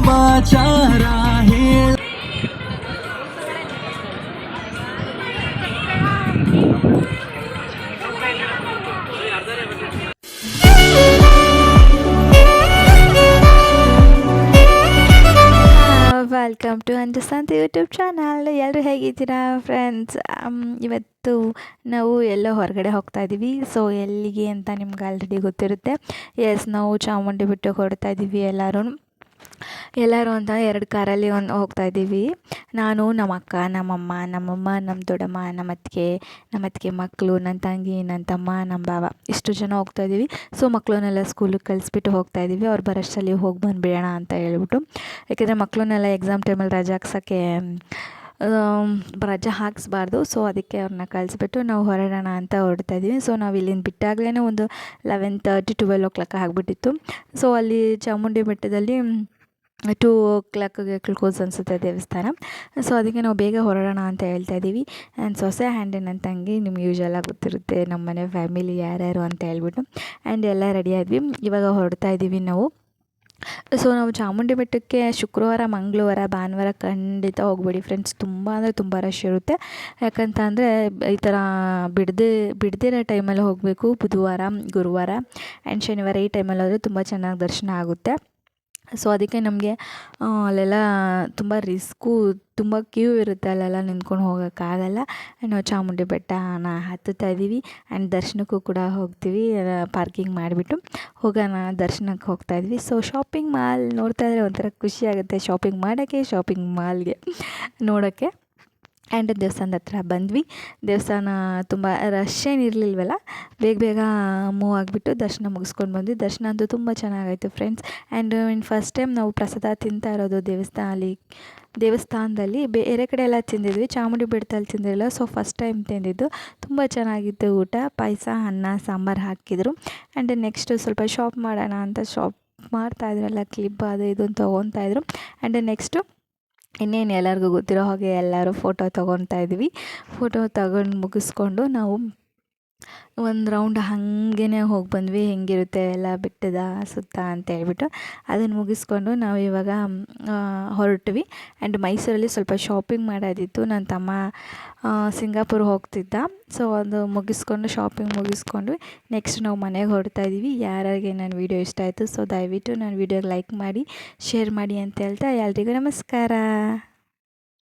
ವಿಚಾರ ಹೇಳ welcome to understand YouTube channel ಎಲ್ಲರೂ ಹೇಗಿದ್ದೀರಾ ಫ್ರೆಂಡ್ಸ್ ಇವತ್ತು ನಾವು ಎಲ್ಲೋ ಹೊರಗಡೆ ಹೋಗ್ತಾ ಇದ್ದೀವಿ ಸೊ ಎಲ್ಲಿಗೆ ಅಂತ ನಿಮ್ಗೆ ಆಲ್ರೆಡಿ ಗೊತ್ತಿರುತ್ತೆ. ಎಸ್ ನಾವು ಚಾಮುಂಡಿ ಬಿಟ್ಟು ಹೊರಡ್ತಾ ಇದ್ದೀವಿ ಎಲ್ಲರೂ ಎಲ್ಲರೂ ಅಂತ ಎರಡು ಕಾರಲ್ಲಿ ಒಂದು ಹೋಗ್ತಾ ಇದ್ದೀವಿ. ನಾನು ನಮ್ಮ ಅಕ್ಕ ನಮ್ಮಮ್ಮ ನಮ್ಮಮ್ಮ ನಮ್ಮ ದೊಡ್ಡಮ್ಮ, ನಮ್ಮ ಅತ್ತಿಗೆ ನಮ್ಮ ಅತ್ತಿಗೆ ಮಕ್ಕಳು ನನ್ನ ತಂಗಿ, ನನ್ನ ತಮ್ಮ, ನಮ್ಮ ಬಾವ ಇಷ್ಟು ಜನ ಹೋಗ್ತಾ ಇದ್ದೀವಿ. ಸೊ ಮಕ್ಕಳನ್ನೆಲ್ಲ ಸ್ಕೂಲಿಗೆ ಕಳಿಸ್ಬಿಟ್ಟು ಹೋಗ್ತಾ ಇದ್ದೀವಿ. ಅವ್ರು ಬರೋಷ್ಟರಲ್ಲಿ ಹೋಗಿ ಬಂದುಬಿಡೋಣ ಅಂತ ಹೇಳ್ಬಿಟ್ಟು. ಯಾಕೆಂದರೆ ಮಕ್ಕಳನ್ನೆಲ್ಲ ಎಕ್ಸಾಮ್ ಟೈಮಲ್ಲಿ ರಜೆ ಹಾಕ್ಸೋಕ್ಕೆ ರಜೆ ಹಾಕಿಸ್ಬಾರ್ದು. ಸೊ ಅದಕ್ಕೆ ಅವ್ರನ್ನ ಕಳಿಸ್ಬಿಟ್ಟು ನಾವು ಹೊರಡೋಣ ಅಂತ ಹೊರಡ್ತಾ ಇದ್ದೀವಿ. ಸೊ ನಾವು ಇಲ್ಲಿಂದ ಬಿಟ್ಟಾಗಲೇ ಒಂದು eleven thirty twelve o'clock ಆಗಿಬಿಟ್ಟಿತ್ತು. ಸೊ ಅಲ್ಲಿ ಚಾಮುಂಡಿ ಬೆಟ್ಟದಲ್ಲಿ ಟೂ ಓ ಕ್ಲಾಕ್ಗೆ ಕ್ಲೋಸ್ ಅನಿಸುತ್ತೆ ದೇವಸ್ಥಾನ. ಸೊ ಅದಕ್ಕೆ ನಾವು ಬೇಗ ಹೊರಡೋಣ ಅಂತ ಹೇಳ್ತಾ ಇದ್ದೀವಿ ಆ್ಯಂಡ್ ಸೊಸೆ ಆ್ಯಂಡ್ ನನ್ನ ತಂಗಿ ನಿಮ್ಗೆ ಯೂಶಲಾಗಿ ಗೊತ್ತಿರುತ್ತೆ ನಮ್ಮ ಮನೆ ಫ್ಯಾಮಿಲಿ ಯಾರ್ಯಾರು ಅಂತ ಹೇಳ್ಬಿಟ್ಟು. ಆ್ಯಂಡ್ ಎಲ್ಲ ರೆಡಿ ಆದ್ವಿ. ಇವಾಗ ಹೊರಡ್ತಾ ಇದ್ದೀವಿ ನಾವು. ಸೊ ನಾವು ಚಾಮುಂಡಿ ಬೆಟ್ಟಕ್ಕೆ ಶುಕ್ರವಾರ, ಮಂಗಳವಾರ, ಭಾನುವಾರ ಖಂಡಿತ ಹೋಗ್ಬೇಡಿ ಫ್ರೆಂಡ್ಸ್ ತುಂಬ ಅಂದರೆ ತುಂಬ ರಶ್ ಇರುತ್ತೆ. ಯಾಕಂತ ಅಂದರೆ ಈ ಥರ ಬಿಡದೆ, ಬಿಡದಿರೋ ಟೈಮಲ್ಲಿ ಹೋಗಬೇಕು. ಬುಧವಾರ, ಗುರುವಾರ ಆ್ಯಂಡ್ ಶನಿವಾರ ಈ ಟೈಮಲ್ಲಿ ಹೋದರೆ ತುಂಬ ಚೆನ್ನಾಗಿ ದರ್ಶನ ಆಗುತ್ತೆ. ಸೊ ಅದಕ್ಕೆ ನಮಗೆ ಅಲ್ಲೆಲ್ಲ ತುಂಬ ರಿಸ್ಕು, ತುಂಬ ಕ್ಯೂ ಇರುತ್ತೆ ಅಲ್ಲೆಲ್ಲ ನಿಂತ್ಕೊಂಡು ಹೋಗೋಕ್ಕಾಗಲ್ಲ. ಆ್ಯಂಡ್ ನಾವು ಚಾಮುಂಡಿ ಬೆಟ್ಟನ ಹತ್ತುತ್ತಾ ಇದ್ದೀವಿ. ಆ್ಯಂಡ್ ದರ್ಶನಕ್ಕೂ ಕೂಡ ಹೋಗ್ತೀವಿ. ಪಾರ್ಕಿಂಗ್ ಮಾಡಿಬಿಟ್ಟು ಹೋಗೋಣ, ದರ್ಶನಕ್ಕೆ ಹೋಗ್ತಾ ಇದ್ವಿ ಸೊ ಶಾಪಿಂಗ್ ಮಾಲ್ ನೋಡ್ತಾ ಇದ್ದರೆ ಒಂಥರ ಖುಷಿ ಆಗುತ್ತೆ. ಶಾಪಿಂಗ್ ಮಾಡೋಕ್ಕೆ, ಶಾಪಿಂಗ್ ಮಾಲ್ಗೆ ನೋಡೋಕ್ಕೆ. ಆ್ಯಂಡ್ ದೇವಸ್ಥಾನದ ಹತ್ರ ಬಂದ್ವಿ. ದೇವಸ್ಥಾನ ತುಂಬ ರಶ್ ಏನು ಇರಲಿಲ್ವಲ್ಲ, ಬೇಗ ಬೇಗ ಮೂವ್ ಆಗಿಬಿಟ್ಟು ದರ್ಶನ ಮುಗಿಸ್ಕೊಂಡು ಬಂದ್ವಿ. ದರ್ಶನ ಅಂತೂ ತುಂಬ ಚೆನ್ನಾಗಾಯಿತು friends and in first time ನಾವು ಪ್ರಸಾದ ತಿಂತಾ ಇರೋದು ದೇವಸ್ಥಾನ ಅಲ್ಲಿ ದೇವಸ್ಥಾನದಲ್ಲಿ. ಬೇರೆ ಕಡೆ ಎಲ್ಲ ತಿಂದಿದ್ವಿ. ಚಾಮುಂಡಿ ಬೆಟ್ಟದಲ್ಲಿ ತಿಂದಿರಲಿಲ್ಲ. ಸೊ ಫಸ್ಟ್ ಟೈಮ್ ತಿಂದಿದ್ದು. ತುಂಬ ಚೆನ್ನಾಗಿತ್ತು ಊಟ. ಪಾಯಸ, ಅನ್ನ, ಸಾಂಬಾರು ಹಾಕಿದರು. ಆ್ಯಂಡ್ ನೆಕ್ಸ್ಟು ಸ್ವಲ್ಪ ಶಾಪ್ ಮಾಡೋಣ ಅಂತ ಶಾಪ್ ಮಾಡ್ತಾಯಿದ್ರಲ್ಲ ಕ್ಲಿಪ್ ಅದು ಇದು ತೊಗೊತಾ ಇದ್ರು. ಆ್ಯಂಡ್ ನೆಕ್ಸ್ಟು ಇನ್ನೇನು ಎಲ್ಲರಿಗೂ ಗೊತ್ತಿರೋ ಹಾಗೆ ಎಲ್ಲರೂ ಫೋಟೋ ತೊಗೊತಾ ಇದ್ವಿ ಫೋಟೋ ತಗೊಂಡು ಮುಗಿಸ್ಕೊಂಡು ನಾವು ಒಂದು ರೌಂಡ್ ಹಾಗೇ ಹೋಗಿ ಬಂದ್ವಿ, ಹೆಂಗಿರುತ್ತೆ ಎಲ್ಲ ಬೆಟ್ಟದ, ಸುತ್ತ ಅಂತ ಹೇಳ್ಬಿಟ್ಟು. ಅದನ್ನು ಮುಗಿಸ್ಕೊಂಡು ನಾವು ಇವಾಗ ಹೊರಟ್ವಿ. ಆ್ಯಂಡ್ ಮೈಸೂರಲ್ಲಿ ಸ್ವಲ್ಪ ಶಾಪಿಂಗ್ ಮಾಡೋದಿತ್ತು. ನನ್ನ ತಮ್ಮ ಸಿಂಗಾಪುರ್ ಹೋಗ್ತಿದ್ದ. ಸೊ ಅದು ಮುಗಿಸ್ಕೊಂಡು ಶಾಪಿಂಗ್ ಮುಗಿಸ್ಕೊಂಡ್ವಿ ನೆಕ್ಸ್ಟ್ ನಾವು ಮನೆಗೆ ಹೊರಡ್ತಾ ಇದ್ದೀವಿ ಯಾರಿಗೆ ನನ್ನ ವೀಡಿಯೋ ಇಷ್ಟ ಆಯಿತು ಸೊ ದಯವಿಟ್ಟು ನನ್ನ ವೀಡಿಯೋಗೆ ಲೈಕ್ ಮಾಡಿ ಶೇರ್ ಮಾಡಿ ಅಂತ ಹೇಳ್ತಾ ಎಲ್ರಿಗೂ ನಮಸ್ಕಾರ.